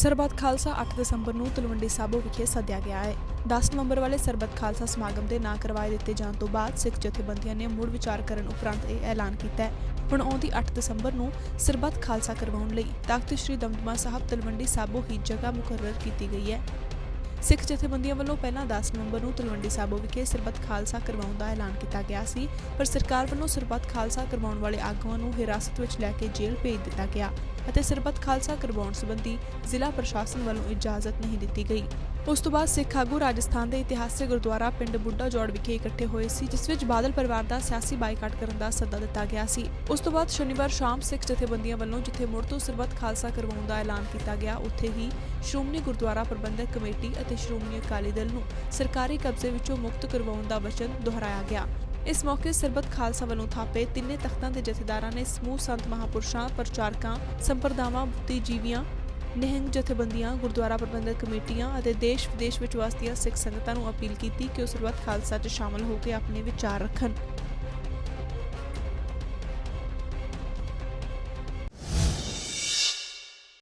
ਸਰਬੱਤ ਖਾਲਸਾ 8 ਦਸੰਬਰ ਨੂੰ ਤਲਵੰਡੀ ਸਾਬੋ ਵਿਖੇ ਸੱਦਿਆ ਗਿਆ ਹੈ। 10 ਨਵੰਬਰ ਵਾਲੇ ਸਰਬੱਤ ਖਾਲਸਾ ਸਮਾਗਮ ਦੇ ਨਾਂ ਕਰਵਾਏ ਦਿੱਤੇ ਜਾਣ ਤੋਂ ਬਾਅਦ ਸਿੱਖ ਜਥੇਬੰਦੀਆਂ ਨੇ ਮੁੜ ਵਿਚਾਰ ਕਰਨ ਉਪਰੰਤ ਇਹ ਐਲਾਨ ਕੀਤਾ ਹੈ। ਹੁਣ ਆਉਂਦੀ 8 ਦਸੰਬਰ ਨੂੰ ਸਰਬੱਤ ਖਾਲਸਾ ਕਰਵਾਉਣ ਲਈ ਤਖਤ ਸ੍ਰੀ ਦਮਦਮਾ ਸਾਹਿਬ ਤਲਵੰਡੀ ਸਾਬੋ ਹੀ ਜਗ੍ਹਾ ਮੁਕਰਰ ਕੀਤੀ ਗਈ ਹੈ। ਸਿੱਖ ਜਥੇਬੰਦੀਆਂ ਵੱਲੋਂ ਪਹਿਲਾਂ 10 ਨਵੰਬਰ ਨੂੰ ਤਲਵੰਡੀ ਸਾਬੋ ਵਿਖੇ ਸਰਬੱਤ ਖਾਲਸਾ ਕਰਵਾਉਣ ਦਾ ਐਲਾਨ ਕੀਤਾ ਗਿਆ ਸੀ, ਪਰ ਸਰਕਾਰ ਵੱਲੋਂ ਸਰਬੱਤ ਖਾਲਸਾ ਕਰਵਾਉਣ ਵਾਲੇ ਆਗੂਆਂ ਨੂੰ ਹਿਰਾਸਤ ਵਿੱਚ ਲੈ ਕੇ ਜੇਲ੍ਹ ਭੇਜ ਦਿੱਤਾ ਗਿਆ ਅਤੇ ਸਰਬੱਤ ਖਾਲਸਾ ਕਰਵਾਉਣ ਸੰਬੰਧੀ ਜ਼ਿਲ੍ਹਾ ਪ੍ਰਸ਼ਾਸਨ ਵੱਲੋਂ ਇਜਾਜ਼ਤ ਨਹੀਂ ਦਿੱਤੀ ਗਈ। ਉਸ ਤੋਂ ਬਾਅਦ ਸਿੱਖ ਆਗੂ ਰਾਜਸਥਾਨ ਦੇ ਇਤਿਹਾਸਕ ਗੁਰਦੁਆਰਾ ਪਿੰਡ ਬੁੱਢਾ ਜੋੜ ਵਿਖੇ ਇਕੱਠੇ ਹੋਏ ਸੀ, ਜਿਸ ਵਿੱਚ ਬਾਦਲ ਪਰਿਵਾਰ ਦਾ ਸਿਆਸੀ ਬਾਈਕਾਟ ਕਰਨ ਦਾ ਸੱਦਾ ਦਿੱਤਾ ਗਿਆ ਸੀ। ਉਸ ਤੋਂ ਬਾਅਦ ਸ਼ਨੀਵਾਰ ਸ਼ਾਮ ਸਿੱਖ ਜਥੇਬੰਦੀਆਂ ਵੱਲੋਂ ਜਿੱਥੇ ਮੁੜ ਤੋਂ ਸਰਬੱਤ ਖਾਲਸਾ ਕਰਵਾਉਣ ਦਾ ਐਲਾਨ ਕੀਤਾ ਗਿਆ, ਉੱਥੇ ਹੀ ਸ਼੍ਰੋਮਣੀ ਗੁਰਦੁਆਰਾ ਪ੍ਰਬੰਧਕ ਕਮੇਟੀ ਅਤੇ ਸ਼੍ਰੋਮਣੀ ਅਕਾਲੀ ਦਲ ਨੂੰ ਸਰਕਾਰੀ ਕਬਜ਼ੇ ਵਿੱਚੋਂ ਮੁਕਤ ਕਰਵਾਉਣ ਦਾ ਵਚਨ ਦੁਹਰਾਇਆ ਗਿਆ। ਇਸ ਮੌਕੇ ਸਰਬੱਤ ਖਾਲਸਾ ਵੱਲੋਂ ਥਾਪੇ ਤਿੰਨੇ ਤਖਤਾਂ ਦੇ ਜਥੇਦਾਰਾਂ ਨੇ ਸਮੂਹ ਸੰਤ ਮਹਾਪੁਰਸ਼ਾਂ, ਪ੍ਰਚਾਰਕਾਂ, ਸੰਪਰਦਾਵਾਂ, ਬੁੱਧੀਜੀਵੀਆਂ ਨਿਹੰਗ ਜਥੇਬੰਦੀਆਂ, ਗੁਰਦੁਆਰਾ ਪ੍ਰਬੰਧਕ ਕਮੇਟੀਆਂ ਅਤੇ ਦੇਸ਼ ਵਿਦੇਸ਼ ਵਿੱਚ ਵਸਦੀਆਂ ਸਿੱਖ ਸੰਗਤਾਂ ਨੂੰ ਅਪੀਲ ਕੀਤੀ ਕਿ ਉਹ ਸਰਬੱਤ ਖਾਲਸਾ 'ਚ ਸ਼ਾਮਲ ਹੋ ਕੇ ਆਪਣੇ ਵਿਚਾਰ ਰੱਖਣ।